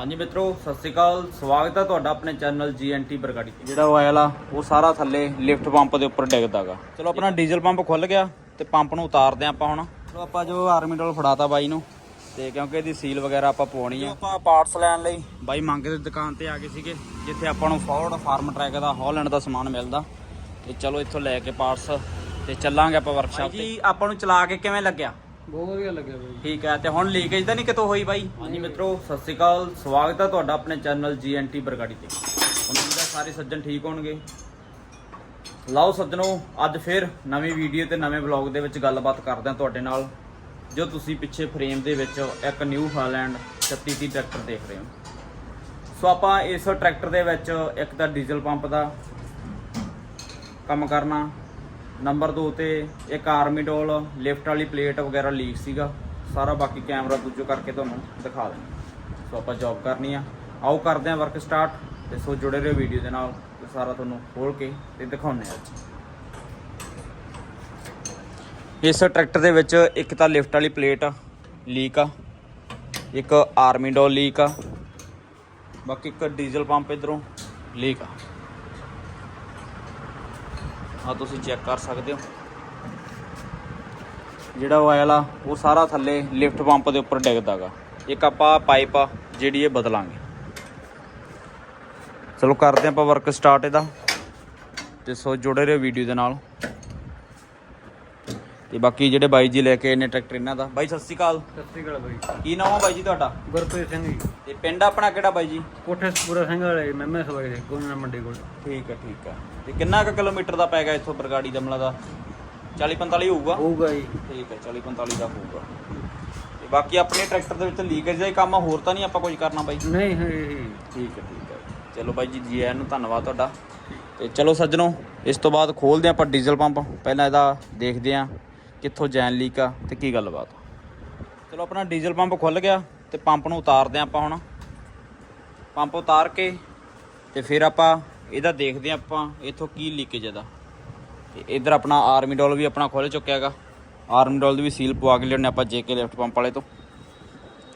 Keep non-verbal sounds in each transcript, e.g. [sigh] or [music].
ਹਾਂਜੀ ਮਿੱਤਰੋ ਸਤਿ ਸ਼੍ਰੀ ਅਕਾਲ। ਸਵਾਗਤ ਹੈ ਤੁਹਾਡਾ ਆਪਣੇ ਚੈਨਲ ਜੀਐਨਟੀ ਬਰਗਾੜੀ ਤੇ ਜਿਹੜਾ ਆਇਲ ਆ ਉਹ ਸਾਰਾ ਥੱਲੇ ਲਿਫਟ ਪੰਪ ਦੇ ਉੱਪਰ ਡਿੱਗਦਾਗਾ। ਚਲੋ ਆਪਣਾ ਡੀਜ਼ਲ ਪੰਪ ਖੁੱਲ ਗਿਆ ਤੇ ਪੰਪ ਨੂੰ ਉਤਾਰਦੇ ਆਪਾਂ ਹੁਣ। ਚਲੋ ਆਪਾਂ ਜੋ ਆਰਮੀ ਡੋਲ ਫੜਾਤਾ ਬਾਈ ਨੂੰ ਤੇ ਕਿਉਂਕਿ ਇਹਦੀ ਸੀਲ ਵਗੈਰਾ ਆਪਾਂ ਪਾਉਣੀ ਆ। ਆਪਾਂ ਪਾਰਟਸ ਲੈਣ ਲਈ। ਬਾਈ ਮੰਗ ਦੀ ਦੁਕਾਨ ਤੇ ਆ ਗਏ ਸੀਗੇ ਜਿੱਥੇ ਆਪਾਂ ਨੂੰ ਫੋਰਡ ਫਾਰਮ ਟਰੈਕ ਦਾ ਹਾਲੈਂਡ ਦਾ ਸਮਾਨ ਮਿਲਦਾ। ਤੇ ਚਲੋ ਇੱਥੋਂ ਲੈ ਕੇ ਪਾਰਟਸ ਤੇ ਚੱਲਾਂਗੇ ਆਪਾਂ ਵਰਕਸ਼ਾਪ ਤੇ। ਜੀ ਆਪਾਂ ਨੂੰ ਚਲਾ ਕੇ ਕਿਵੇਂ ਲੱਗਿਆ? ਬਹੁਤ ਵਧੀਆ ਲੱਗਿਆ ਬਾਈ। ਠੀਕ ਹੈ ਤੇ ਹੁਣ ਲੀਕੇਜ ਤਾਂ ਨਹੀਂ ਕਿਤੋਂ ਹੋਈ ਬਾਈ? ਹਾਂਜੀ ਮਿੱਤਰੋ ਸਤਿ ਸ਼੍ਰੀ ਅਕਾਲ ਸਵਾਗਤ ਹੈ ਤੁਹਾਡਾ ਆਪਣੇ ਚੈਨਲ ਜੀਐਨਟੀ ਬਰਗਾੜੀ ਤੇ। ਉਮੀਦ ਹੈ ਸਾਰੇ ਸੱਜਣ ਠੀਕ ਹੋਣਗੇ? ਲਓ ਸੱਜਣੋ ਅੱਜ ਫਿਰ ਨਵੀਂ ਵੀਡੀਓ ਤੇ ਨਵੇਂ ਵਲੌਗ ਦੇ ਵਿੱਚ ਗੱਲਬਾਤ ਕਰਦੇ ਹਾਂ ਤੁਹਾਡੇ ਨਾਲ। ਜੋ ਤੁਸੀਂ ਪਿੱਛੇ ਫਰੇਮ ਦੇ ਵਿੱਚ ਇੱਕ ਨਿਊ ਹਾਲੈਂਡ 3630 ਟਰੈਕਟਰ ਦੇਖ ਰਹੇ ਹੋ। ਸੋ ਆਪਾਂ ਇਸ ਟਰੈਕਟਰ ਦੇ ਵਿੱਚ ਇੱਕ ਤਾਂ ਡੀਜ਼ਲ ਪੰਪ ਦਾ ਕੰਮ ਕਰਨਾ ਨੰਬਰ 2 ਤੇ ਇੱਕ ਆਰਮੀ ਡੋਲ ਲਿਫਟ ਵਾਲੀ ਪਲੇਟ ਵਗੈਰਾ ਲੀਕ ਸੀਗਾ। ਸਾਰਾ ਬਾਕੀ ਕੈਮਰਾ ਦੂਜੋ ਕਰਕੇ ਤੁਹਾਨੂੰ ਦਿਖਾ ਦਿੰਦਾ। ਸੋ ਆਪਾਂ ਜੌਬ ਕਰਨੀ ਆ। ਆਓ ਕਰਦੇ ਆ ਵਰਕ ਸਟਾਰਟ ਤੇ ਸੋ ਜੁੜੇ ਰਹੋ ਵੀਡੀਓ ਦੇ ਨਾਲ। ਸਾਰਾ ਤੁਹਾਨੂੰ ਖੋਲ ਕੇ ਤੇ ਦਿਖਾਉਂਦੇ ਆ ਅੱਜ। ਇਸ ਟਰੈਕਟਰ ਦੇ ਵਿੱਚ ਇੱਕ ਤਾਂ ਲਿਫਟ ਵਾਲੀ ਪਲੇਟ ਲੀਕ ਆ। ਇੱਕ ਆਰਮੀ ਡੋਲ ਲੀਕ ਆ। ਬਾਕੀ ਇੱਕ ਡੀਜ਼ਲ ਪੰਪ ਇਧਰੋਂ ਲੀਕ ਆ। ਆ ਤੁਸੀਂ ਚੈੱਕ ਕਰ ਸਕਦੇ ਹੋ। ਜਿਹੜਾ ਆਇਲ ਆ, ਉਹ ਸਾਰਾ ਥੱਲੇ ਲਿਫਟ ਪੰਪ ਦੇ ਉੱਪਰ ਡਿੱਗਦਾਗਾ। ਇੱਕ ਆਪਾਂ ਪਾਈਪ ਆ, ਜਿਹੜੀ ਇਹ ਬਦਲਾਂਗੇ। ਚਲੋ, ਕਰਦੇ ਆਪਾਂ ਵਰਕ ਸਟਾਰਟ ਇਹਦਾ। ਤੇ ਸੋ ਜੁੜੇ ਰਹੋ ਵੀਡੀਓ ਦੇ ਨਾਲ। ਤੇ ਬਾਕੀ ਜਿਹੜੇ ਬਾਈ ਜੀ ਲੈ ਕੇ ਆਏ ਨੇ ਟਰੈਕਟਰ ਇਹਨਾਂ ਦਾ। ਬਾਈ ਸਤਿ ਸ਼੍ਰੀ ਅਕਾਲ। ਸਤਿ ਸ੍ਰੀ ਅਕਾਲ ਬਾਈ। ਕੀ ਨਾਮ ਆ ਬਾਈ ਜੀ ਤੁਹਾਡਾ? ਗੁਰਪ੍ਰੀਤ ਸਿੰਘ ਜੀ। ਤੇ ਪਿੰਡ ਆਪਣਾ ਕਿਹੜਾ ਬਾਈ ਜੀ? ਕੋਠੇ ਸਪੂਰਾ ਸਿੰਘ ਵਾਲੇ ਮੈਮੇ ਸਵਾਈ ਦੇ ਗੋਨਾ ਮੰਡੀ ਕੋਲ। ਠੀਕ ਹੈ ਠੀਕ ਹੈ। ਤੇ ਕਿੰਨਾ ਕੁ ਕਿਲੋਮੀਟਰ ਦਾ ਪੈ ਗਿਆ ਇੱਥੋਂ ਬਰਗਾੜੀ ਦਮਲਾ ਦਾ? 40 45 ਹੋਊਗਾ? ਹੋਊਗਾ ਜੀ। ਠੀਕ ਹੈ 40 45 ਦਾ ਹੋਊਗਾ। ਤੇ ਬਾਕੀ ਆਪਣੇ ਟਰੈਕਟਰ ਦੇ ਵਿੱਚ ਲੀਕੇਜ ਦਾ ਹੀ ਕੰਮ ਆ ਹੋਰ ਤਾਂ ਨਹੀਂ ਆਪਾਂ ਕੁਝ ਕਰਨਾ ਬਾਈ? ਨਹੀਂ ਹੈ ਠੀਕ ਹੈ ਠੀਕ ਹੈ। ਚਲੋ ਬਾਈ ਜੀ ਜੀ ਆਇਆਂ ਨੂੰ ਧੰਨਵਾਦ ਤੁਹਾਡਾ। ਤੇ ਚਲੋ ਸੱਜਣੋ ਇਸ ਤੋਂ ਬਾਅਦ ਖੋਲਦੇ ਹਾਂ ਆਪਾਂ ਡੀਜ਼ਲ ਪੰਪ। ਪਹਿਲਾਂ ਇਹਦਾ ਦੇਖਦੇ ਹਾਂ ਕਿੱਥੋਂ ਜੈਨ ਲੀਕ ਆ ਤੇ ਕੀ ਗੱਲਬਾਤ? ਚਲੋ ਆਪਣਾ ਡੀਜ਼ਲ ਪੰਪ ਖੁੱਲ ਗਿਆ ਤੇ ਪੰਪ ਨੂੰ ਉਤਾਰਦੇ ਹਾਂ ਆਪਾਂ ਹੁਣ। ਪੰਪ ਉਤਾਰ ਕੇ ਤੇ ਫਿਰ ਆਪਾਂ ਇਹਦਾ ਦੇਖਦੇ ਹਾਂ ਆਪਾਂ ਇੱਥੋਂ ਕੀ ਲੀਕੇਜ ਇਹਦਾ। ਤੇ ਇਧਰ ਆਪਣਾ ਆਰਮੀ ਡੋਲ ਵੀ ਆਪਣਾ ਖੁੱਲ ਚੁੱਕਿਆ ਹੈਗਾ। ਆਰਮੀ ਡੋਲ ਦੀ ਵੀ ਸੀਲ ਪਵਾ ਕੇ ਲਿਆਉਣੇ ਆਪਾਂ ਜੇਕੇ ਲੈਫਟ ਪੰਪ ਵਾਲੇ ਤੋਂ।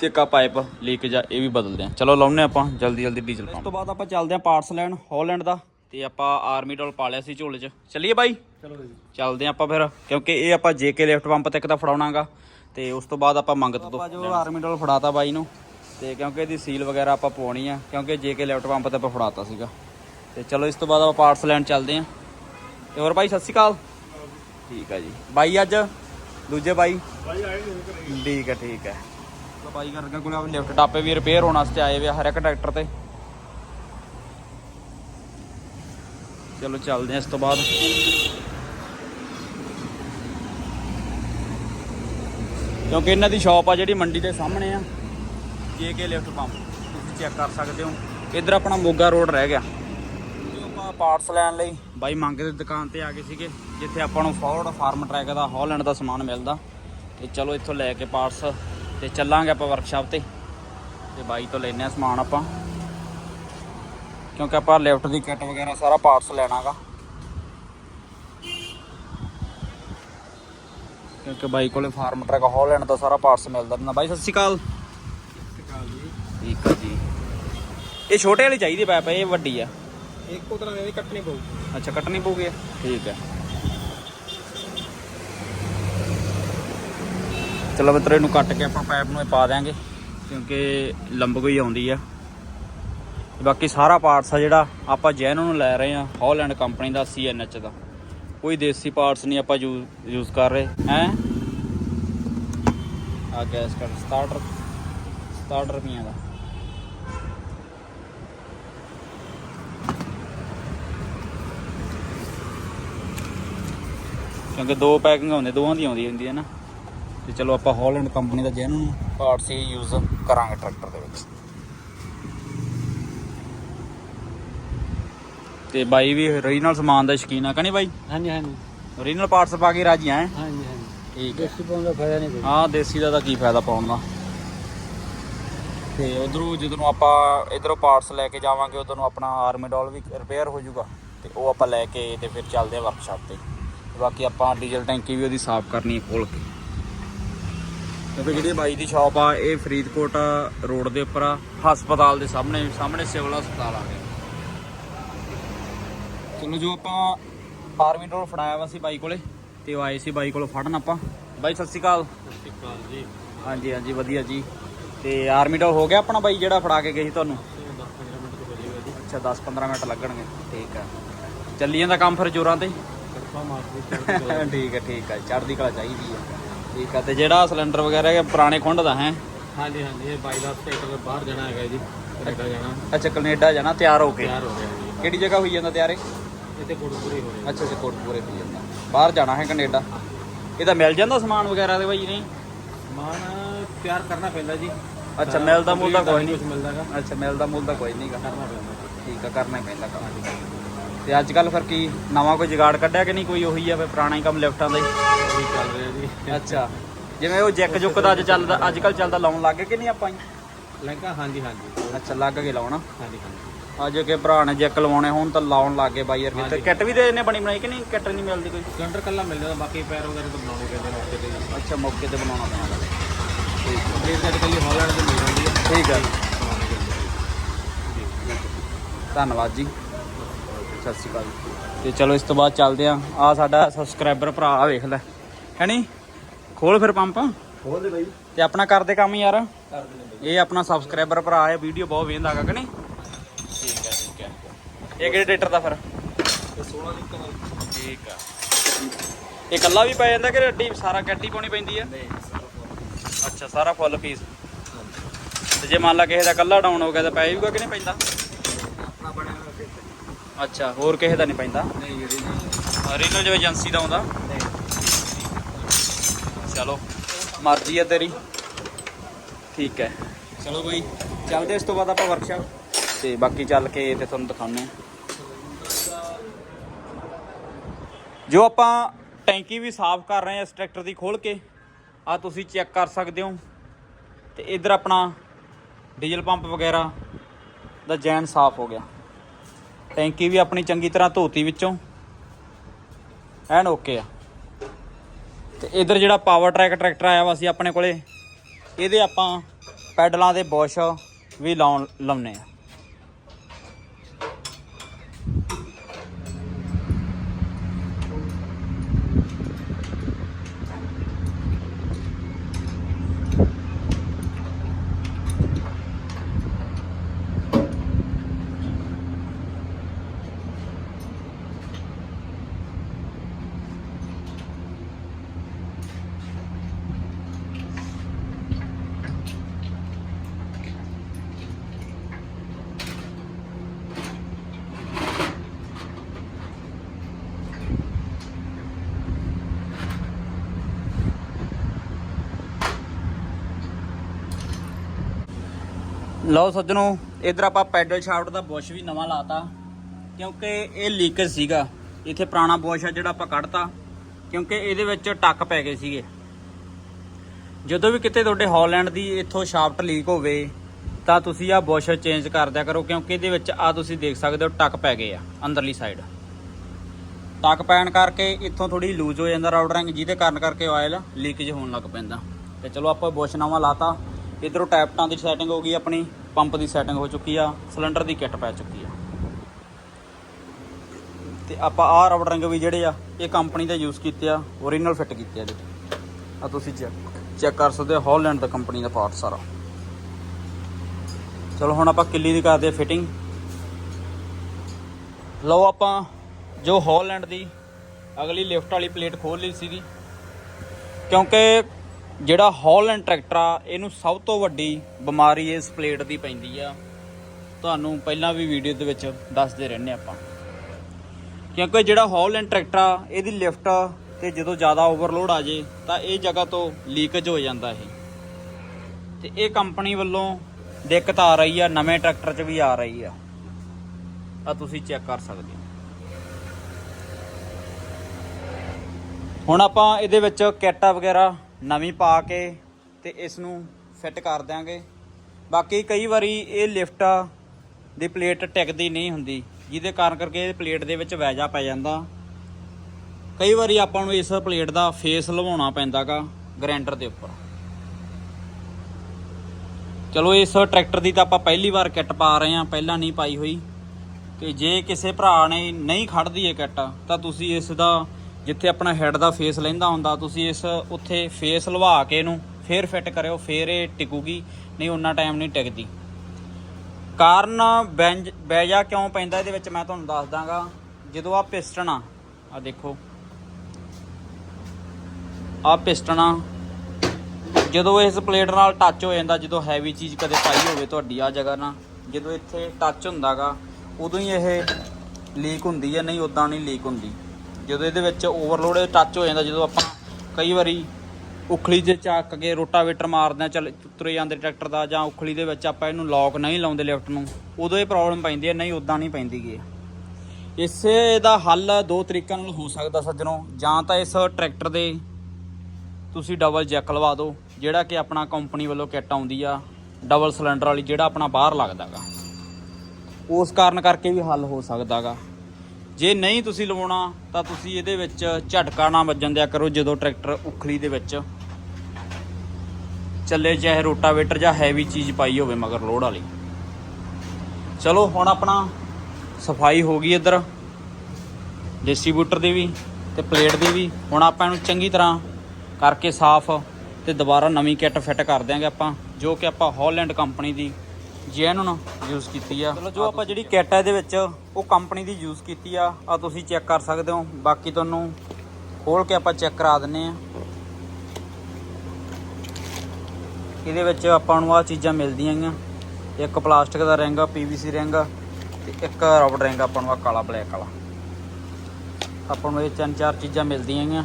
ਤੇ ਕਾ ਪਾਈਪ ਲੀਕੇਜ ਆ ਇਹ ਵੀ ਬਦਲਦੇ ਆ ਚਲੋ ਲਾਉਨੇ ਆਪਾਂ ਜਲਦੀ ਜਲਦੀ ਡੀਜ਼ਲ ਪੰਪ। ਇਸ ਤੋਂ ਬਾਅਦ ਆਪਾਂ ਚੱਲਦੇ ਆ ਪਾਰਟਸ ਲੈਣ ਹਾਲੈਂਡ ਦਾ। ਤੇ ਆਪਾਂ ਆਰਮੀ ਡੋਲ ਪਾ ਲਿਆ ਸੀ ਝੋਲੇ 'ਚ। ਚੱਲੀਏ ਬਾਈ? ਚਲੋ ਜੀ ਚੱਲਦੇ ਆ ਆਪਾਂ ਫਿਰ ਕਿਉਂਕਿ ਇਹ ਆਪਾਂ ਜੇਕੇ ਲੈਫਟ ਪੰਪ ਤੇ ਇੱਕ ਤਾਂ ਫੜਾਉਣਾਗਾ ਤੇ ਉਸ ਤੋਂ ਬਾਅਦ ਆਪਾਂ ਮੰਗਤ ਤੋਂ ਆਪਾਂ ਜੋ ਆਰਮੀ ਡੋਲ ਫੜਾਤਾ ਬਾਈ ਨੂੰ ਤੇ ਕਿਉਂਕਿ ਇਹਦੀ ਸੀਲ ਵਗੈਰਾ ਆਪਾਂ ਪਾਉਣੀ ਆ ਕਿਉਂਕਿ ਜੇਕੇ ਲੈਫਟ ਪੰਪ ਤੇ ਆਪਾਂ ਫੜਾਤਾ ਸੀਗਾ। ਤੇ ਚਲੋ ਇਸ ਤੋਂ ਬਾਅਦ ਆਪਾਂ ਪਾਰਟਸ ਲੈਣ ਚੱਲਦੇ ਆ। ਤੇ ਹੋਰ ਬਾਈ ਸਤਿ ਸ਼੍ਰੀ ਅਕਾਲ। ਠੀਕ ਆ ਜੀ। ਬਾਈ ਅੱਜ ਦੂਜੇ ਬਾਈ? ਠੀਕ ਹੈ ਠੀਕ ਹੈ ਤਾਂ ਬਾਈ ਕਰਕੇ ਕੋਲ ਆ ਲਿਫਟ ਟਾਪੇ ਵੀ ਰਿਪੇਅਰ ਹੋਣ ਵਾਸਤੇ ਆਏ ਵੇ ਆ ਹਰ ਇੱਕ ਟਰੈਕਟਰ ਤੇ। ਚਲੋ ਚੱਲਦੇ ਆ ਇਸ ਤੋਂ ਬਾਅਦ। ਕਿਉਂਕਿ ਇਹਨਾਂ ਦੀ ਸ਼ਾਪ ਆ ਜਿਹੜੀ ਮੰਡੀ ਦੇ ਸਾਹਮਣੇ ਆ। ਕੇ ਲਿਫਟ ਪੰਪ, ਤੁਸੀਂ ਚੈੱਕ ਕਰ ਸਕਦੇ ਹੋ। ਇਧਰ ਆਪਣਾ ਮੋਗਾ ਰੋਡ ਰਹਿ ਗਿਆ। ਆਪਾਂ ਪਾਰਟਸ ਲੈਣ ਲਈ ਬਾਈ ਮੰਗ ਦੀ ਦੁਕਾਨ ਤੇ ਆ ਗਏ ਸੀਗੇ, ਜਿੱਥੇ ਆਪਾਂ ਨੂੰ ਫੋਰਡ ਫਾਰਮ ਟਰੈਕ ਦਾ ਹਾਲੈਂਡ ਦਾ ਸਮਾਨ ਮਿਲਦਾ। ਤੇ ਚਲੋ ਇੱਥੋਂ ਲੈ ਕੇ ਪਾਰਟਸ ਤੇ ਚੱਲਾਂਗੇ ਆਪਾਂ ਵਰਕਸ਼ਾਪ ਤੇ। ਤੇ ਬਾਈ ਤੋਂ ਲੈਨੇ ਆ ਸਮਾਨ ਆਪਾਂ। ਕਿਉਂਕਿ ਆਪਾਂ ਲਿਫਟ ਦੀ ਕਿੱਟ ਵਗੈਰਾ ਸਾਰਾ ਪਾਰਟਸ ਲੈਣਾਗਾ ਕਿਉਂਕਿ ਬਾਈ ਕੋਲੇ ਫਾਰਮ ਟਰੈਕ ਹਾਲੈਂਡ ਦਾ ਸਾਰਾ ਪਾਰਟਸ ਮਿਲਦਾ ਰਹਿੰਦਾ ਬਾਈ ਸਤਿ ਸ਼੍ਰੀ ਅਕਾਲ ਠੀਕ ਹੈ ਜੀ ਇਹ ਛੋਟੇ ਵਾਲੀ ਚਾਹੀਦੀ ਪੈਪ ਇਹ ਵੱਡੀ ਆ ਇੱਕ ਉਤਰਾ ਦੇ ਕੱਟਣੀ ਪਊ ਅੱਛਾ ਕੱਟਣੀ ਪਊਗੀ ਇਹ? ਠੀਕ ਹੈ ਚਲੋ ਮਿੱਤਰੋ ਇਹਨੂੰ ਕੱਟ ਕੇ ਆਪਾਂ ਪਾਈਪ ਨੂੰ ਇਹ ਪਾ ਦਿਆਂਗੇ ਕਿਉਂਕਿ ਲੰਬ ਹੀ ਆਉਂਦੀ ਆ ਤੇ ਬਾਕੀ ਸਾਰਾ ਪਾਰਟਸ ਆ ਜਿਹੜਾ ਆਪਾਂ ਜੈਨ ਨੂੰ ਲੈ ਰਹੇ ਆ ਹਾਲੈਂਡ ਕੰਪਨੀ ਦਾ ਸੀਐਨਐਚ ਦਾ। ਕੋਈ ਦੇਸੀ ਪਾਰਟਸ ਨਹੀਂ ਆਪਾਂ ਯੂਜ਼ ਕਰ ਰਹੇ, ਹੈ? ਆ ਗੈਸ ਕਰ ਸਟਾਰਟਰ ਸਟਾਰਟਰ ਰੁਪਈਆਂ ਦਾ ਕਿਉਂਕਿ ਦੋ ਪੈਕਿੰਗ ਹੁੰਦੇ, ਦੋਵਾਂ ਦੀ ਆਉਂਦੀ ਹੁੰਦੀ ਹੈ ਨਾ। ਤੇ ਚਲੋ ਆਪਾਂ ਹਾਲੈਂਡ ਕੰਪਨੀ ਦਾ ਜੈਨੂਨ ਪਾਰਟਸ ਹੀ ਯੂਜ਼ ਕਰਾਂਗੇ ਟਰੈਕਟਰ ਦੇ ਵਿੱਚ। ਤੇ ਬਾਈ ਵੀ ਓਰੀਜਨਲ ਸਮਾਨ ਦਾ ਸ਼ੌਕੀਨ ਆ ਕਹਣੀ ਬਾਈ? ਹਾਂਜੀ ਹਾਂਜੀ। ਓਰੀਜਨਲ ਪਾਰਟਸ ਪਾ ਕੇ ਰਾਜੀ ਆਏ ਹਾਂਜੀ ਹਾਂਜੀ। ਠੀਕ ਹੈ ਦੇਸੀ ਪਾਉਣ ਦਾ ਫਾਇਦਾ ਨਹੀਂ ਕੋਈ। ਹਾਂ ਦੇਸੀ ਦਾ ਤਾਂ ਕੀ ਫਾਇਦਾ ਪਾਉਣ ਦਾ? ਤੇ ਉਧਰੋਂ ਜਦੋਂ ਆਪਾਂ ਇਧਰੋਂ ਪਾਰਟਸ ਲੈ ਕੇ ਜਾਵਾਂਗੇ ਉਧਰ ਨੂੰ ਆਪਣਾ ਆਰਮੀ ਡੋਲ ਵੀ ਰਿਪੇਅਰ ਹੋ ਜਾਊਗਾ। ਤੇ ਉਹ ਆਪਾਂ ਲੈ ਕੇ ਤੇ ਫਿਰ ਚੱਲਦੇ ਆ ਵਰਕਸ਼ਾਪ ਤੇ। ਬਾਕੀ ਆਪਾਂ ਡੀਜ਼ਲ ਟੈਂਕੀ ਵੀ ਉਹਦੀ ਸਾਫ਼ ਕਰਨੀ ਖੋਲ ਕੇ। ਕਿਉਂਕਿ ਜਿਹੜੀ ਬਾਈ ਦੀ ਸ਼ਾਪ ਆ ਇਹ ਫਰੀਦਕੋਟ ਰੋਡ ਦੇ ਉੱਪਰ ਆ ਹਸਪਤਾਲ ਦੇ ਸਾਹਮਣੇ ਸਾਹਮਣੇ ਸਿਵਲ ਹਸਪਤਾਲ ਆ ਗਿਆ। ਚਲੋ ਜੋ ਆਪਾਂ ਆਰਮੀ ਰੋਡ ਫੜਾਇਆ ਵਾ ਸੀ ਬਾਈ ਕੋਲੇ ਤੇ ਉਹ ਆਏ ਸੀ ਬਾਈ ਕੋਲੋਂ ਫੜਨ ਆਪਾਂ। ਬਾਈ ਸਤਿ ਸ਼੍ਰੀ ਅਕਾਲ। ਸਤਿ ਸ਼੍ਰੀ ਅਕਾਲ ਜੀ। ਹਾਂਜੀ ਹਾਂਜੀ ਵਧੀਆ ਜੀ। ਤੇ ਆਰਮੀ ਡੋਰ ਹੋ ਗਿਆ ਆਪਣਾ ਬਾਈ ਜਿਹੜਾ ਫੜਾ ਕੇ ਗਏ ਸੀ ਤੁਹਾਨੂੰ? 10-15 ਮਿੰਟ ਤੋਂ ਬਜੇਗਾ ਜੀ। ਅੱਛਾ 10-15 ਮਿੰਟ ਲੱਗਣਗੇ। ਠੀਕ ਆ। ਚੱਲੀ ਜਾਂਦਾ ਕੰਮ ਫਿਰ ਜੋਰਾਂ ਤੇ? [laughs] ਠੀਕ ਹੈ ਠੀਕ ਹੈ ਚੜ੍ਹਦੀ ਕਲਾ ਚਾਹੀਦੀ ਆ। ਠੀਕ ਆ ਤੇ ਜਿਹੜਾ ਸਿਲੰਡਰ ਵਗੈਰਾ ਹੈਗਾ ਪੁਰਾਣੇ ਖੁੰਡ ਦਾ ਹੈ? ਹਾਂਜੀ ਹਾਂਜੀ ਇਹ ਬਾਈ ਦਾ ਸਟੇਟਰ ਬਾਹਰ ਜਾਣਾ ਹੈਗਾ ਜੀ ਕੈਨੇਡਾ ਜਾਣਾ। ਅੱਛਾ ਕੈਨੇਡਾ ਜਾਣਾ ਤਿਆਰ ਹੋ ਕੇ। ਤਿਆਰ ਹੋ ਗਿਆ ਕਿਹੜੀ ਜਗ੍ਹਾ ਹੋਈ ਜਾਂਦਾ ਤਿਆਰ? ਇੱਥੇ ਕੋਟਪੂਰੀ ਹੋ ਰਿਹਾ ਅੱਛਾ ਅੱਛਾ ਕੋਟਪੂਰੇ ਹੋਈ ਜਾਂਦਾ। ਬਾਹਰ ਜਾਣਾ ਹੈ ਕੈਨੇਡਾ? ਇਹਦਾ ਮਿਲ ਜਾਂਦਾ ਸਮਾਨ ਵਗੈਰਾ ਦੇ ਬਾਈ ਨਹੀਂ? ਸਮਾਨ ਤਿਆਰ ਕਰਨਾ ਪੈਂਦਾ ਜੀ। ਅੱਛਾ ਮਿਲਦਾ ਮੁਲਦਾ ਕੋਈ ਨਹੀਂ ਕੁਝ ਮਿਲਦਾਗਾ ਅੱਛਾ ਮਿਲਦਾ ਮੁਲਦਾ ਕੋਈ ਨਹੀਂਗਾ ਕਰਨਾ ਪੈਂਦਾ। ਠੀਕ ਆ ਕਰਨਾ ਹੀ ਪੈਂਦਾ ਕੰਮ। ਤੇ ਅੱਜ ਕੱਲ ਫਿਰ ਕੀ ਨਵਾਂ ਕੋਈ ਜੁਗਾੜ ਕੱਢਿਆ ਕਿ ਨਹੀਂ? ਕੋਈ ਉਹੀ ਆ ਫਿਰ ਪੁਰਾਣਾ ਹੀ ਕੰਮ ਲਿਫਟਾਂ ਦਾ ਹੀ? ਚੱਲ ਰਿਹਾ ਜੀ। ਅੱਛਾ ਜਿਵੇਂ ਉਹ ਜੈਕ ਜੁੱਕ ਦਾ ਅੱਜ ਚੱਲਦਾ ਅੱਜ ਕੱਲ ਚੱਲਦਾ ਲਾਉਣ ਲੱਗ ਗਏ ਕਿ ਨਹੀਂ ਆਪਾਂ ਹੀ? ਹਾਂਜੀ ਹਾਂਜੀ। ਅੱਛਾ ਲੱਗ ਗਏ ਲਾਉਣਾ। ਹਾਂਜੀ ਹਾਂਜੀ। ਅੱਜ ਕੇ ਭਰਾ ਨੇ ਜੈਕ ਲਵਾਉਣੇ ਹੁਣ ਤਾਂ ਲਾਉਣ ਲੱਗ ਗਏ ਬਾਈ ਯਾਰ ਕਿਤੇ ਕਿੱਟ ਵੀ ਦੇ ਇਹਨੇ ਬਣੀ ਬਣਾਈ ਕਿ ਨਹੀਂ? ਕਿੱਟ ਨਹੀਂ ਮਿਲਦੀ ਕੋਈ? ਸਿਲੰਡਰ ਕੱਲਾ ਮਿਲ ਜਾਂਦਾ ਬਾਕੀ ਪੈਰ ਵਗੈਰਾ ਤਾਂ ਬਣਾਉਣੇ ਪੈਂਦੇ ਨੇ ਉੱਤੇ ਤੇ ਜੀ। ਅੱਛਾ ਮੌਕੇ ਤੇ ਬਣਾਉਣਾ ਪੈਣਾ। ਠੀਕ ਹੈ। ਕੰਪਲੀਟ ਤਾਂ ਕੱਲੀ ਹਾਲੈਂਡ ਦੇ ਮਿਲ ਜਾਂਦੀ ਹੈ। ਠੀਕ ਹੈ। ਬਣਾਉਣੀ ਪੈਂਦੀ ਹੈ ਧੰਨਵਾਦ ਜੀ। ਸਤਿ ਸ਼੍ਰੀ ਅਕਾਲ। ਤੇ ਚਲੋ ਇਸ ਤੋਂ ਬਾਅਦ ਚੱਲਦੇ ਆ ਆ ਸਾਡਾ ਸਬਸਕ੍ਰਾਈਬਰ ਭਰਾ ਆ ਵੇਖ ਲੈ। ਹੈਨੀ ਖੋਲ ਫਿਰ ਪੰਪ। ਖੋਲ ਦੇ ਬਾਈ। ਤੇ ਆਪਣਾ ਕਰਦੇ ਕੰਮ ਯਾਰ। ਕਰ ਦੇ ਇਹ ਆਪਣਾ ਸਬਸਕ੍ਰਾਈਬਰ ਭਰਾ ਹੈ ਵੀਡੀਓ ਬਹੁਤ ਵੇਖਦਾ ਹੈਗਾ ਕਿ ਨਹੀਂ? ਠੀਕ ਹੈ ਠੀਕ ਹੈ ਇਹ ਕਿਹੜੇ ਟਰੈਕਟਰ ਦਾ ਫਿਰ? ਤੇ 16 ਲਿੰਕ ਨਾਲ ਠੀਕ ਆ। ਇਹ ਕੱਲਾ ਵੀ ਪੈ ਜਾਂਦਾ ਕਿ ਰੱਡੀ ਸਾਰਾ ਕੱਟੀ ਪਾਉਣੀ ਪੈਂਦੀ ਆ? ਨਹੀਂ ਅੱਛਾ ਸਾਰਾ ਫੁੱਲ ਪੀਸ। ਤੇ ਜੇ ਮੰਨ ਲਾ ਕਿਸੇ ਦਾ ਕੱਲਾ ਡਾਊਨ ਹੋ ਗਿਆ ਤਾਂ ਪੈ ਜਾਊਗਾ ਕਿ ਨਹੀਂ ਪੈਂਦਾ? ਆਪਣਾ ਬਣਿਆ ਹੋਇਆ ਫਿਰ ਅੱਛਾ ਹੋਰ ਕਿਸੇ ਦਾ ਨਹੀਂ ਪੈਂਦਾ? ਨਹੀਂ ਰੀਨਲ ਜਿਵੇਂ ਏਜੰਸੀ ਦਾ ਆਉਂਦਾ ਚਲੋ ਮਰਜ਼ੀ ਹੈ ਤੇਰੀ। ਠੀਕ ਹੈ। ਚਲੋ ਬਈ ਚੱਲਦੇ ਇਸ ਤੋਂ ਬਾਅਦ ਆਪਾਂ ਵਰਕਸ਼ਾਪ ਤੇ ਬਾਕੀ ਚੱਲ ਕੇ ਤੇ ਤੁਹਾਨੂੰ ਦਿਖਾਉਂਦੇ ਹਾਂ। ਜੋ ਆਪਾਂ ਟੈਂਕੀ ਵੀ ਸਾਫ਼ ਕਰ ਰਹੇ ਹਾਂ ਇਸ ਟਰੈਕਟਰ ਦੀ ਖੋਲ ਕੇ ਆ ਤੁਸੀਂ ਚੈੱਕ ਕਰ ਸਕਦੇ ਹੋ। ਤੇ ਇਧਰ ਆਪਣਾ ਡੀਜ਼ਲ ਪੰਪ ਵਗੈਰਾ ਦਾ ਜੈਨ ਸਾਫ਼ ਹੋ ਗਿਆ। ਟੈਂਕੀ ਵੀ ਆਪਣੀ ਚੰਗੀ ਤਰ੍ਹਾਂ ਧੋਤੀ ਵਿੱਚੋਂ। ਐਨ ਓਕੇ ਆ। ਤੇ ਇਧਰ ਜਿਹੜਾ ਪਾਵਰ ਟਰੈਕ ਟਰੈਕਟਰ ਆਇਆ ਵਾ ਸੀ ਆਪਣੇ ਕੋਲੇ, ਇਹਦੇ ਆਪਾਂ ਪੈਡਲਾਂ ਦੇ ਬੁਸ਼ ਵੀ ਲਾਉਣ ਲਾਉਨੇ ਆ। ਲਓ ਸੱਜਣੋ, ਇਧਰ ਆਪਾਂ ਪੈਡਲ ਸ਼ਾਫਟ ਦਾ ਬੁਸ਼ ਵੀ ਨਵਾਂ ਲਾਤਾ, ਕਿਉਂਕਿ ਇਹ ਲੀਕੇਜ ਸੀਗਾ। ਇੱਥੇ ਪੁਰਾਣਾ ਬੁਸ਼ ਆ ਜਿਹੜਾ ਆਪਾਂ ਕੱਢਤਾ, ਕਿਉਂਕਿ ਇਹਦੇ ਵਿੱਚ ਟੱਕ ਪੈ ਗਏ ਸੀਗੇ। ਜਦੋਂ ਵੀ ਕਿਤੇ ਤੁਹਾਡੇ ਹਾਲੈਂਡ ਦੀ ਇੱਥੋਂ ਸ਼ਾਫਟ ਲੀਕ ਹੋਵੇ, ਤਾਂ ਤੁਸੀਂ ਆ ਬੁਸ਼ ਚੇਂਜ ਕਰ ਦਿਆ ਕਰੋ, ਕਿਉਂਕਿ ਇਹਦੇ ਵਿੱਚ ਆ ਤੁਸੀਂ ਦੇਖ ਸਕਦੇ ਹੋ ਟੱਕ ਪੈ ਗਏ ਆ, ਅੰਦਰਲੀ ਸਾਈਡ ਟੱਕ ਪੈਣ ਕਰਕੇ ਇੱਥੋਂ ਥੋੜੀ ਲੂਜ਼ ਹੋ ਜਾਂਦਾ ਰਾਊਟਰਿੰਗ ਜਿਹਦੇ ਕਾਰਨ ਕਰਕੇ ਆਇਲ ਲੀਕੇਜ ਹੋਣ ਲੱਗ ਪੈਂਦਾ। ਤੇ ਚਲੋ ਆਪਾਂ ਬੁਸ਼ ਨਵਾਂ ਲਾਤਾ। ਇਧਰੋਂ ਟੈਪਟਾਂ ਦੀ ਸੈਟਿੰਗ ਹੋ ਗਈ ਆਪਣੀ, ਪੰਪ ਦੀ ਸੈਟਿੰਗ ਹੋ ਚੁੱਕੀ ਆ ਸਿਲੰਡਰ ਦੀ ਕਿੱਟ ਪੈ ਚੁੱਕੀ ਆ। ਤੇ ਆਪਾਂ ਆਹ ਰਬੜ ਰੰਗ ਵੀ ਜਿਹੜੇ ਆ, ਇਹ ਕੰਪਨੀ ਦੇ ਯੂਜ਼ ਕੀਤੇ ਆ ਓਰੀਜਨਲ ਫਿੱਟ ਕੀਤੇ ਆ ਇਹਦੇ ਆ ਤੁਸੀਂ ਚੈੱਕ ਚੈੱਕ ਕਰ ਸਕਦੇ ਹੋ ਹਾਲੈਂਡ ਦਾ ਕੰਪਨੀ ਦਾ ਪਾਰਟ ਸਾਰਾ। ਚਲੋ ਹੁਣ ਆਪਾਂ ਕਿੱਲੀ ਦੀ ਕਰਦੇ ਫਿਟਿੰਗ ਲਓ ਆਪਾਂ ਜੋ ਹਾਲੈਂਡ ਦੀ ਅਗਲੀ ਲਿਫਟ ਵਾਲੀ ਪਲੇਟ ਖੋਲ ਲਈ ਸੀਗੀ। ਕਿਉਂਕਿ ਜਿਹੜਾ ਹਾਲੈਂਡ ਟਰੈਕਟਰ ਆ, ਇਹਨੂੰ ਸਭ ਤੋਂ ਵੱਡੀ ਬਿਮਾਰੀ ਇਸ ਪਲੇਟ ਦੀ ਪੈਂਦੀ ਆ। ਤੁਹਾਨੂੰ ਪਹਿਲਾਂ ਵੀ ਵੀਡੀਓ ਦੇ ਵਿੱਚ ਦੱਸਦੇ ਰਹਿੰਦੇ ਆਪਾਂ। ਕਿਉਂਕਿ ਜਿਹੜਾ ਹਾਲੈਂਡ ਟਰੈਕਟਰ ਆ, ਇਹਦੀ ਲਿਫਟ ਤੇ ਜਦੋਂ ਜ਼ਿਆਦਾ ਓਵਰਲੋਡ ਆ ਜੇ, ਤਾਂ ਇਹ ਜਗ੍ਹਾ ਤੋਂ ਲੀਕੇਜ ਹੋ ਜਾਂਦਾ ਇਹ। ਤੇ ਇਹ ਕੰਪਨੀ ਵੱਲੋਂ ਦਿੱਕਤ ਆ ਰਹੀ ਆ, ਨਵੇਂ ਟਰੈਕਟਰ 'ਚ ਵੀ ਆ ਰਹੀ ਆ। ਆ ਤੁਸੀਂ ਚੈੱਕ ਕਰ ਸਕਦੇ ਹੋ। ਹੁਣ ਆਪਾਂ ਇਹਦੇ ਵਿੱਚ ਕੈਟਾ ਵਗੈਰਾ ਨਵੀਂ ਪਾ ਕੇ ਤੇ ਇਸ ਨੂੰ ਫਿੱਟ ਕਰ ਦਿਆਂਗੇ। ਬਾਕੀ ਕਈ ਵਾਰੀ ਇਹ ਲਿਫਟ ਦੀ ਪਲੇਟ ਟਿਕਦੀ ਨਹੀਂ ਹੁੰਦੀ, ਜਿਹਦੇ ਕਾਰਨ ਕਰਕੇ ਇਹ ਪਲੇਟ ਦੇ ਵਿੱਚ ਵੈਜਾ ਪੈ ਜਾਂਦਾ। ਕਈ ਵਾਰੀ ਆਪਾਂ ਨੂੰ ਇਸ ਪਲੇਟ ਦਾ ਫੇਸ ਲਵਾਉਣਾ ਪੈਂਦਾਗਾ ਗ੍ਰਾਈਂਡਰ ਦੇ ਉੱਪਰ। ਚਲੋ ਇਸ ਟਰੈਕਟਰ ਦੀ ਤਾਂ ਆਪਾਂ ਪਹਿਲੀ ਵਾਰ ਕਿੱਟ ਪਾ ਰਹੇ ਹਾਂ, ਪਹਿਲਾਂ ਨਹੀਂ ਪਾਈ ਹੋਈ। ਕਿ ਜੇ ਕਿਸੇ ਭਰਾ ਨੇ ਨਹੀਂ ਖੜਦੀ ਇਹ ਕਿੱਟ, ਤਾਂ ਤੁਸੀਂ ਇਸ ਦਾ ਜਿੱਥੇ ਆਪਣਾ ਹੈੱਡ ਦਾ ਫੇਸ ਲੈਂਦਾ ਹੁੰਦਾ, ਤੁਸੀਂ ਇਸ ਉੱਥੇ ਫੇਸ ਲਵਾ ਕੇ ਇਹਨੂੰ ਫੇਰ ਫਿੱਟ ਕਰਿਓ, ਫੇਰ ਇਹ ਟਿਕੂਗੀ, ਨਹੀਂ ਉਹਨਾਂ ਟਾਈਮ ਨਹੀਂ ਟਿਕਦੀ। ਕਾਰਨ ਬੈਂਜ ਬੈਜਾ ਕਿਉਂ ਪੈਂਦਾ ਇਹਦੇ ਵਿੱਚ? ਮੈਂ ਤੁਹਾਨੂੰ ਦੱਸ ਦਾਂਗਾ। ਜਦੋਂ ਆ ਪਿਸਟਨ ਆ ਆ ਦੇਖੋ। ਆ ਪਿਸਟਨ ਆ, ਜਦੋਂ ਇਸ ਪਲੇਟ ਨਾਲ ਟੱਚ ਹੋ ਜਾਂਦਾ, ਜਦੋਂ ਹੈਵੀ ਚੀਜ਼ ਕਦੇ ਪਾਈ ਹੋਵੇ ਤੁਹਾਡੀ ਆ ਜਗ੍ਹਾ ਨਾਲ, ਜਦੋਂ ਇੱਥੇ ਟੱਚ ਹੁੰਦਾਗਾ, ਉਦੋਂ ਹੀ ਇਹ ਲੀਕ ਹੁੰਦੀ ਹੈ ਨਹੀਂ ਉਦਾਂ ਨਹੀਂ ਲੀਕ ਹੁੰਦੀ। ਜਦੋਂ ਇਹਦੇ ਵਿੱਚ ਓਵਰਲੋਡ ਟੱਚ ਹੋ ਜਾਂਦਾ, ਜਦੋਂ ਆਪਾਂ ਕਈ ਵਾਰੀ ਉਖਲੀ 'ਚ ਚੱਕ ਕੇ ਰੋਟਾਵੇਟਰ ਮਾਰਦੇ ਆ ਚੱਲ ਤੁਰੇ ਜਾਂਦੇ ਟਰੈਕਟਰ ਦਾ ਜਾਂ ਉਖਲੀ ਦੇ ਵਿੱਚ ਆਪਾਂ ਇਹਨੂੰ ਲੌਕ ਨਹੀਂ ਲਾਉਂਦੇ ਲਿਫਟ ਨੂੰ, ਉਦੋਂ ਇਹ ਪ੍ਰੋਬਲਮ ਪੈਂਦੀ ਹੈ, ਨਹੀਂ ਉਦਾਂ ਨਹੀਂ ਪੈਂਦੀ ਗੀ। ਇਸੇ ਦਾ ਹੱਲ ਦੋ ਤਰੀਕਿਆਂ ਨਾਲ ਹੋ ਸਕਦਾ ਸੱਜਣੋ, ਜਾਂ ਤਾਂ ਇਸ ਟਰੈਕਟਰ ਦੇ ਤੁਸੀਂ ਡਬਲ ਜੈਕ ਲਵਾ ਦਿਓ, ਜਿਹੜਾ ਕਿ ਆਪਣਾ ਕੰਪਨੀ ਵੱਲੋਂ ਕਿੱਟ ਆਉਂਦੀ ਆ ਡਬਲ ਸਿਲੰਡਰ ਵਾਲੀ ਜਿਹੜਾ ਆਪਣਾ ਬਾਹਰ ਲੱਗਦਾਗਾ ਉਸ ਕਾਰਨ ਕਰਕੇ ਵੀ ਹੱਲ ਹੋ ਸਕਦਾਗਾ ਜੇ ਨਹੀਂ ਤੁਸੀਂ ਲਵਾਉਣਾ, ਤਾਂ ਤੁਸੀਂ ਇਹਦੇ ਵਿੱਚ ਝਟਕਾ ਨਾ ਵੱਜਣ ਦਿਆ ਕਰੋ ਜਦੋਂ ਟਰੈਕਟਰ ਉਖਲੀ ਦੇ ਵਿੱਚ ਚੱਲੇ, ਚਾਹੇ ਰੋਟਾਵੇਟਰ ਜਾਂ ਹੈਵੀ ਚੀਜ਼ ਪਾਈ ਹੋਵੇ ਮਗਰ ਲੋਡ ਵਾਲੀ। ਚਲੋ, ਹੁਣ ਆਪਣਾ ਸਫ਼ਾਈ ਹੋ ਗਈ ਇੱਧਰ ਡਿਸਟ੍ਰੀਬਿਊਟਰ ਦੀ ਵੀ ਤੇ ਪਲੇਟ ਦੀ ਵੀ। ਹੁਣ ਆਪਾਂ ਇਹਨੂੰ ਚੰਗੀ ਤਰ੍ਹਾਂ ਕਰਕੇ ਸਾਫ਼ ਤੇ ਦੁਬਾਰਾ ਨਵੀਂ ਕਿੱਟ ਫਿੱਟ ਕਰ ਦਿਆਂਗੇ ਆਪਾਂ, ਜੋ ਕਿ ਆਪਾਂ ਹਾਲੈਂਡ ਕੰਪਨੀ ਦੀ ਜੈਨੂਨ ਯੂਜ਼ ਕੀਤੀ ਆ। ਚਲੋ ਜੋ ਆਪਾਂ ਜਿਹੜੀ ਕਿੱਟ ਹੈ ਇਹਦੇ ਵਿੱਚ, ਉਹ ਕੰਪਨੀ ਦੀ ਯੂਜ਼ ਕੀਤੀ ਆ। ਆ ਤੁਸੀਂ ਚੈੱਕ ਕਰ ਸਕਦੇ ਹੋ। ਬਾਕੀ ਤੁਹਾਨੂੰ ਖੋਲ ਕੇ ਆਪਾਂ ਚੈੱਕ ਕਰਾ ਦਿੰਨੇ ਆ। ਇਹਦੇ ਵਿੱਚ ਆਪਾਂ ਨੂੰ ਆ ਚੀਜ਼ਾਂ ਮਿਲਦੀਆਂ ਗੀਆਂ ਇੱਕ ਪਲਾਸਟਿਕ ਦਾ ਰਿੰਗ ਆ ਪੀਵੀਸੀ ਰਿੰਗ ਆ ਤੇ ਇੱਕ ਰਬੜ ਰਿੰਗ ਆਪਾਂ ਨੂੰ ਆ ਕਾਲਾ ਬਲੈਕ ਵਾਲਾ। ਆਪਾਂ ਨੂੰ ਇਹ ਤਿੰਨ ਚਾਰ ਚੀਜ਼ਾਂ ਮਿਲਦੀਆਂ ਗੀਆਂ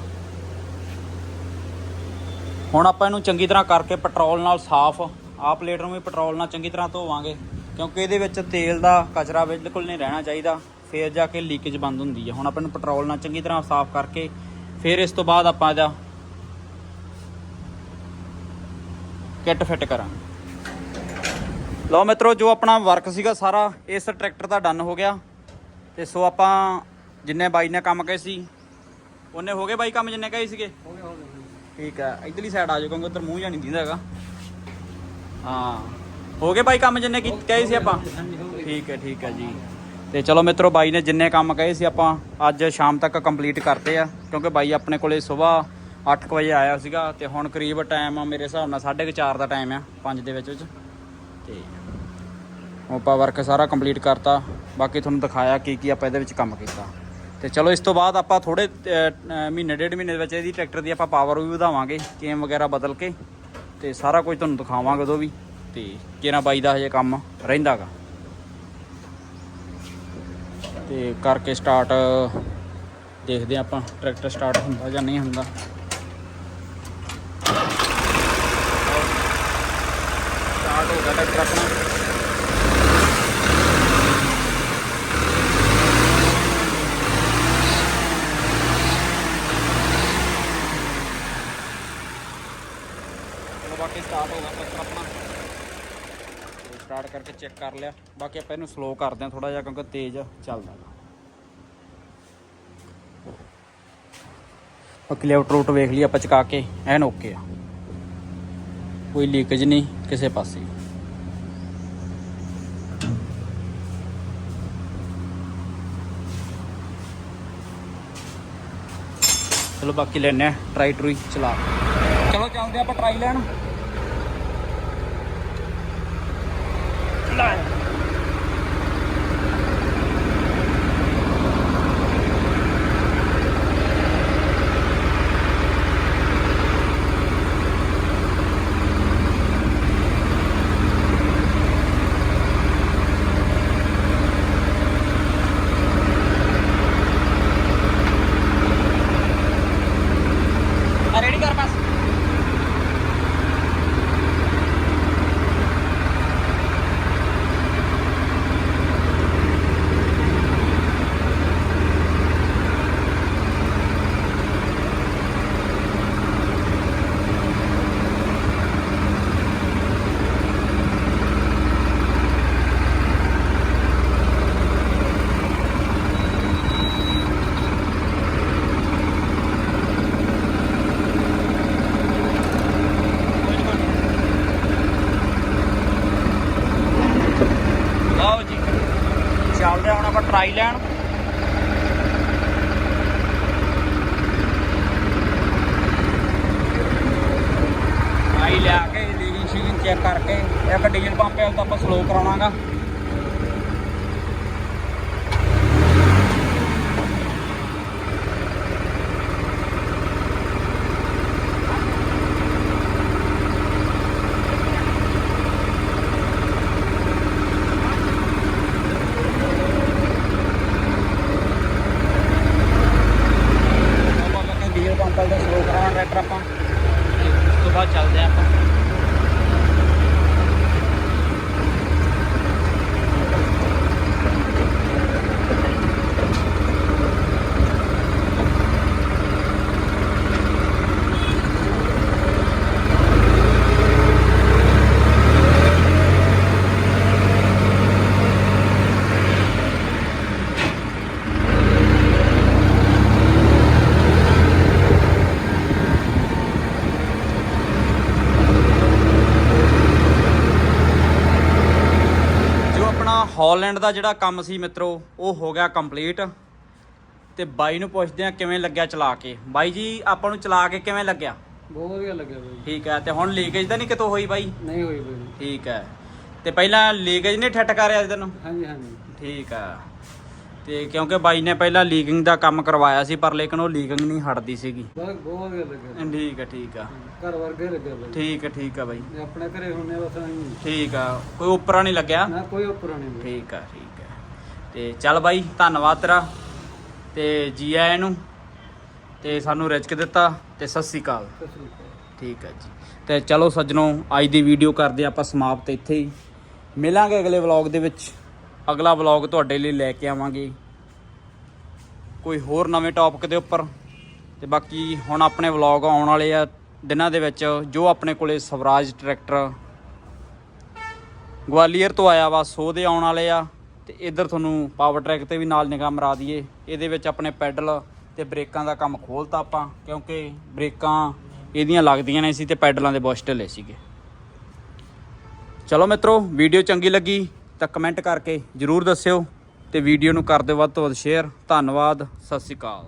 ਹੁਣ ਆਪਾਂ ਇਹਨੂੰ ਚੰਗੀ ਤਰ੍ਹਾਂ ਕਰਕੇ ਪੈਟਰੋਲ ਨਾਲ ਸਾਫ਼ ਆਹ ਪਲੇਟ ਨੂੰ ਵੀ ਪੈਟਰੋਲ ਨਾਲ ਚੰਗੀ ਤਰ੍ਹਾਂ ਧੋਵਾਂਗੇ ਕਿਉਂਕਿ ਇਹਦੇ ਵਿੱਚ ਤੇਲ ਦਾ ਕਚਰਾ ਬਿਲਕੁਲ ਨਹੀਂ ਰਹਿਣਾ ਚਾਹੀਦਾ ਫੇਰ ਜਾ ਕੇ ਲੀਕੇਜ ਬੰਦ ਹੁੰਦੀ ਹੈ ਹੁਣ ਆਪਾਂ ਇਹਨੂੰ ਪੈਟਰੋਲ ਨਾਲ ਚੰਗੀ ਤਰ੍ਹਾਂ ਸਾਫ਼ ਕਰਕੇ ਫਿਰ ਇਸ ਤੋਂ ਬਾਅਦ ਆਪਾਂ ਇਹਦਾ ਕਿੱਟ ਫਿੱਟ ਕਰਾਂਗੇ। ਲਓ ਮਿੱਤਰੋ ਜੋ ਆਪਣਾ ਵਰਕ ਸੀਗਾ ਸਾਰਾ ਇਸ ਟਰੈਕਟਰ ਦਾ ਡਨ ਹੋ ਗਿਆ। ਤੇ ਸੋ ਆਪਾਂ ਜਿੰਨੇ ਬਾਈ ਨੇ ਕੰਮ ਕਹੇ ਸੀ ਉਹਨੇ ਹੋ ਗਏ ਬਾਈ ਕੰਮ ਜਿੰਨੇ ਕਹੇ ਸੀਗੇ? ਠੀਕ ਹੈ ਇਧਰਲੀ ਸਾਈਡ ਆ ਜਾਓ ਕਿਉਂਕਿ ਉਧਰ ਮੂੰਹ ਜਾਂ ਨਹੀਂ ਦਿੰਦਾ ਹੈਗਾ। ਹਾਂ। ਹੋ ਗਏ ਬਾਈ ਕੰਮ ਜਿੰਨੇ ਕੀ ਕਹੇ ਸੀ ਆਪਾਂ? ਠੀਕ ਹੈ ਠੀਕ ਹੈ ਜੀ। ਤੇ ਚਲੋ ਮਿੱਤਰੋ, ਬਾਈ ਨੇ ਜਿੰਨੇ ਕੰਮ ਕਹੇ ਸੀ ਆਪਾਂ, ਅੱਜ ਸ਼ਾਮ ਤੱਕ ਕੰਪਲੀਟ ਕਰਤੇ ਆ। ਕਿਉਂਕਿ ਬਾਈ ਆਪਣੇ ਕੋਲੇ ਸਵੇਰ 8 ਵਜੇ ਆਇਆ ਸੀਗਾ ਤੇ ਹੁਣ ਕਰੀਬ ਟਾਈਮ ਮੇਰੇ ਹਿਸਾਬ ਨਾਲ 4:30 ਦਾ ਟਾਈਮ ਆ 5 ਦੇ ਵਿੱਚ ਵਿੱਚ। ਤੇ ਆਪਾਂ ਵਰਕ ਸਾਰਾ ਕੰਪਲੀਟ ਕਰਤਾ। ਬਾਕੀ ਤੁਹਾਨੂੰ ਦਿਖਾਇਆ ਕੀ ਕੀ ਆਪਾਂ ਇਹਦੇ ਵਿੱਚ ਕੰਮ ਕੀਤਾ। ਤੇ ਚਲੋ ਇਸ ਤੋਂ ਬਾਅਦ ਆਪਾਂ ਥੋੜੇ ਮਹੀਨੇ, ਡੇਢ ਮਹੀਨੇ ਦੇ ਵਿੱਚ ਇਹਦੀ ਟਰੈਕਟਰ ਦੀ ਆਪਾਂ ਪਾਵਰ ਵੀ ਵਧਾਵਾਂਗੇ ਕੇਮ ਵਗੈਰਾ ਬਦਲ ਕੇ। ਤੇ ਸਾਰਾ ਕੁਝ ਤੁਹਾਨੂੰ ਦਿਖਾਵਾਂਗੇ ਉਦੋਂ ਵੀ। ਤੇ ਕਿਹੜਾ ਬਾਈ ਦਾ ਹਜੇ ਕੰਮ ਰਹਿੰਦਾਗਾ। ਤੇ ਕਰਕੇ ਸਟਾਰਟ ਦੇਖਦੇ ਹਾਂ ਆਪਾਂ ਟਰੈਕਟਰ ਸਟਾਰਟ ਹੁੰਦਾ ਜਾਂ ਨਹੀਂ ਹੁੰਦਾ। ਸਟਾਰਟ ਹੋ ਗਿਆ ਟਰੈਕਟਰ ਆਪਣਾ ਚਲੋ ਬਾਕੀ ਸਟਾਰਟ ਹੋ ਗਿਆ ਟਰੈਕਟਰ ਆਪਣਾ ਸਟਾਰਟ ਕਰਕੇ ਚੈੱਕ ਕਰ ਲਿਆ। ਬਾਕੀ ਆਪਾਂ ਇਹਨੂੰ ਸਲੋ ਕਰਦੇ ਹਾਂ ਥੋੜਾ ਜਿਹਾ ਕਿਉਂਕਿ ਤੇਜ਼ ਚੱਲਦਾ ਗਾ ਬਾਕੀ ਰੂਟ ਵੇਖ ਲਈ ਆਪਾਂ ਚਕਾ ਕੇ, ਐਨ ਓਕੇ ਆ। ਕੋਈ ਲੀਕੇਜ ਨਹੀਂ ਕਿਸੇ ਪਾਸੇ। ਚਲੋ ਬਾਕੀ ਲੈਣੇ ਆ ਟਰਾਈ ਟਰੂਈ ਚਲਾ। ਚਲੋ ਚੱਲਦੇ ਆਪਾਂ ਟਰਾਈ ਲੈਣ ਲੈ ਰੈਡੀ ਕਰ ਬਸ ਆਪਾਂ ਟਰਾਈ ਲੈਣ ਟਰਾਈ ਲਿਆ ਕੇ ਲੀਗਿੰਗ ਸ਼ੀਗਿੰਗ ਚੈੱਕ ਕਰਕੇ ਇੱਕ ਡੀਜ਼ਲ ਪੰਪ ਹੈ ਉਹ ਤਾਂ ਆਪਾਂ ਸਲੋ ਕਰਾਉਣਾਗਾ ਆਪਾਂ ਕਹਿੰਦੇ ਡੀਜ਼ਲ ਪੰਪ ਵਾਲਾ ਸਲੋ ਕਰਾਉਣਾ ਟਰੈਕਟਰ ਆਪਾਂ ਤੇ ਉਸ ਤੋਂ ਬਾਅਦ ਚੱਲਦੇ ਹਾਂ ਆਪਾਂ ਜੋ ਆਪਣਾ ਹਾਲੈਂਡ ਦਾ ਜਿਹੜਾ ਕੰਮ ਸੀ ਮਿੱਤਰੋ ਉਹ ਹੋ ਗਿਆ ਕੰਪਲੀਟ ਤੇ ਬਾਈ ਨੂੰ ਪੁੱਛਦੇ ਆ ਕਿਵੇਂ ਲੱਗਿਆ ਚਲਾ ਕੇ। ਬਾਈ ਜੀ ਆਪਾਂ ਨੂੰ ਚਲਾ ਕੇ ਕਿਵੇਂ ਲੱਗਿਆ? ਬਹੁਤ ਵਧੀਆ ਲੱਗਿਆ ਬਾਈ। ਠੀਕ ਹੈ ਤੇ ਹੁਣ ਲੀਕੇਜ ਤਾਂ ਨਹੀਂ ਕਿਤੋਂ ਹੋਈ ਬਾਈ? ਨਹੀਂ ਹੋਈ ਬਾਈ। ਠੀਕ ਹੈ। ਤੇ ਪਹਿਲਾਂ ਲੀਕੇਜ ਨਹੀਂ ਠੱਟ ਕਰਿਆ ਅੱਜ ਤੈਨੂੰ? ਹਾਂਜੀ ਹਾਂਜੀ। ਠੀਕ ਹੈ। ਤੇ ਕਿਉਂਕਿ ਬਾਈ ਨੇ ਪਹਿਲਾਂ ਲੀਕਿੰਗ ਦਾ ਕੰਮ ਕਰਵਾਇਆ ਸੀ ਪਰ ਲੇਕਿਨ ਉਹ ਲੀਕਿੰਗ ਨਹੀਂ ਹਟਦੀ ਸੀਗੀ। ਬਹੁਤ ਬਹੁਤ ਵਧੀਆ ਲੱਗਿਆ ਠੀਕ ਹੈ ਠੀਕ ਆ। ਘਰ ਵਰਗੇ ਲੱਗਿਆ ਬਾਈ। ਠੀਕ ਹੈ ਠੀਕ ਆ ਬਾਈ। ਆਪਣੇ ਘਰੇ ਹੁੰਨੇ ਬਸ ਐਂ ਠੀਕ ਆ ਕੋਈ ਉੱਪਰਾਂ ਨਹੀਂ ਲੱਗਿਆ? ਨਾ ਕੋਈ ਉੱਪਰ ਨਹੀਂ ਬਾਈ ਠੀਕ ਆ ਠੀਕ ਆ। ਤੇ ਚੱਲ ਬਾਈ ਧੰਨਵਾਦ ਤੇਰਾ। ਤੇ ਜੀ ਆਇਆਂ ਨੂੰ। ਤੇ ਸਾਨੂੰ ਰਿਜਕ ਦਿੱਤਾ ਤੇ ਸਤਿ ਸ੍ਰੀ ਅਕਾਲ। ਸਤਿ ਸ਼੍ਰੀ ਅਕਾਲ। ਠੀਕ ਹੈ ਜੀ। ਤੇ ਚਲੋ ਸੱਜਣੋ ਅੱਜ ਦੀ ਵੀਡੀਓ ਕਰਦੇ ਆਪਾਂ ਸਮਾਪਤ ਇੱਥੇ ਹੀ। ਮਿਲਾਂਗੇ ਅਗਲੇ ਵਲੌਗ ਦੇ ਵਿੱਚ। ਅਗਲਾ ਵਲੌਗ ਤੁਹਾਡੇ ਲਈ ਲੈ ਕੇ ਆਵਾਂਗੇ। ਕੋਈ ਹੋਰ ਨਵੇਂ ਟੌਪਿਕ ਦੇ ਉੱਪਰ। ਤੇ ਬਾਕੀ ਹੁਣ ਆਪਣੇ ਵਲੌਗ ਆਉਣ ਵਾਲੇ ਆ ਦਿਨਾਂ ਦੇ ਵਿੱਚ, ਜੋ ਆਪਣੇ ਕੋਲੇ ਸਵਰਾਜ ਟਰੈਕਟਰ ਗਵਾਲੀਅਰ ਤੋਂ ਆਇਆ ਵਾ, ਸੋ ਦੇ ਆਉਣ ਵਾਲੇ ਆ। ਤੇ ਇੱਧਰ ਤੁਹਾਨੂੰ ਪਾਵਰ ਟਰੈਕ ਤੇ ਵੀ ਨਾਲ ਨਿਗਾਹ ਮਰਾ ਦਈਏ। ਇਹਦੇ ਵਿੱਚ ਆਪਣੇ ਪੈਡਲ ਤੇ ਬ੍ਰੇਕਾਂ ਦਾ ਕੰਮ ਖੋਲਤਾ ਆਪਾਂ, ਕਿਉਂਕਿ ਬ੍ਰੇਕਾਂ ਇਹਦੀਆਂ ਲੱਗਦੀਆਂ ਨੇ ਸੀ ਤੇ ਪੈਡਲਾਂ ਦੇ ਬੁਸ਼ ਢਿੱਲੇ ਸੀਗੇ। ਚਲੋ ਮਿੱਤਰੋ ਵੀਡੀਓ ਚੰਗੀ ਲੱਗੀ। ਤਾਂ ਕਮੈਂਟ ਕਰਕੇ ਜਰੂਰ ਦੱਸਿਓ ਤੇ ਵੀਡੀਓ ਨੂੰ ਕਰ ਦਿਓ ਵੱਧ ਤੋਂ ਵੱਧ ਸ਼ੇਅਰ ਧੰਨਵਾਦ, ਸਤਿ ਸ਼੍ਰੀ ਅਕਾਲ।